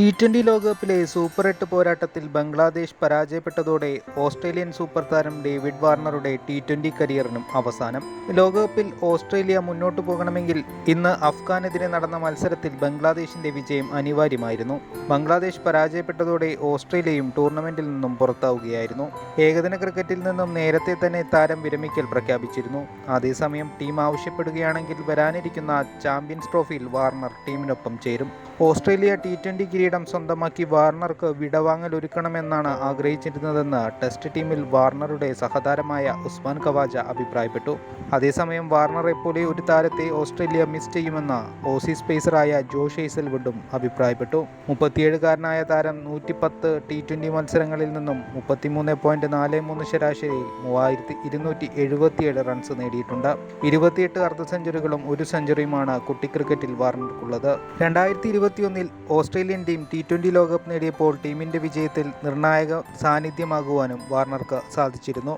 Twenty ലോകകപ്പിലെ super എട്ട് പോരാട്ടത്തിൽ ബംഗ്ലാദേശ് പരാജയപ്പെട്ടതോടെ ഓസ്ട്രേലിയൻ സൂപ്പർ താരം ഡേവിഡ് വാർണറുടെ ടി ട്വന്റി കരിയറിനും അവസാനം. ലോകകപ്പിൽ ഓസ്ട്രേലിയ മുന്നോട്ടു പോകണമെങ്കിൽ ഇന്ന് അഫ്ഗാനെതിരെ നടന്ന മത്സരത്തിൽ ബംഗ്ലാദേശിന്റെ വിജയം അനിവാര്യമായിരുന്നു. ബംഗ്ലാദേശ് പരാജയപ്പെട്ടതോടെ ഓസ്ട്രേലിയയും ടൂർണമെന്റിൽ നിന്നും പുറത്താവുകയായിരുന്നു. ഏകദിന ക്രിക്കറ്റിൽ നിന്നും നേരത്തെ തന്നെ താരം വിരമിക്കൽ പ്രഖ്യാപിച്ചിരുന്നു. അതേസമയം ടീം ആവശ്യപ്പെടുകയാണെങ്കിൽ വരാനിരിക്കുന്ന ചാമ്പ്യൻസ് ട്രോഫിയിൽ വാർണർ ടീമിനൊപ്പം ചേരും. ഓസ്ട്രേലിയ ടി ട്വന്റി കിരീടം സ്വന്തമാക്കി വാർണർക്ക് വിടവാങ്ങൽ ഒരുക്കണമെന്നാണ് ആഗ്രഹിച്ചിരുന്നതെന്ന് ടെസ്റ്റ് ടീമിൽ വാർണറുടെ സഹതാരമായ ഉസ്മാൻ കവാജ അഭിപ്രായപ്പെട്ടു. അതേസമയം വാർണറെ പോലെ ഒരു താരത്തെ ഓസ്ട്രേലിയ മിസ് ചെയ്യുമെന്ന് ഓസീസ് പേസറായ ജോഷ് ഹേസൽവുഡും അഭിപ്രായപ്പെട്ടു. മുപ്പത്തിയേഴുകാരനായ താരം നൂറ്റിപ്പത്ത് ടി ട്വന്റി മത്സരങ്ങളിൽ നിന്നും മുപ്പത്തിമൂന്ന് പോയിന്റ് നാല് മൂന്ന് ശരാശരി മൂവായിരത്തി ഇരുന്നൂറ്റി എഴുപത്തിയേഴ് റൺസ് നേടിയിട്ടുണ്ട്. ഇരുപത്തിയെട്ട് അർദ്ധ സെഞ്ചുറികളും ഒരു സെഞ്ചുറിയുമാണ് കുട്ടി ക്രിക്കറ്റിൽ വാർണർക്കുള്ളത്. രണ്ടായിരത്തി ഇരുപത്തിയൊന്നിൽ ഓസ്ട്രേലിയൻ ടീം ടി ട്വന്റി ലോകകപ്പ് നേടിയപ്പോൾ ടീമിന്റെ വിജയത്തിൽ നിർണായക സാന്നിധ്യമാകുവാനും വാർണർക്ക് സാധിച്ചിരുന്നു.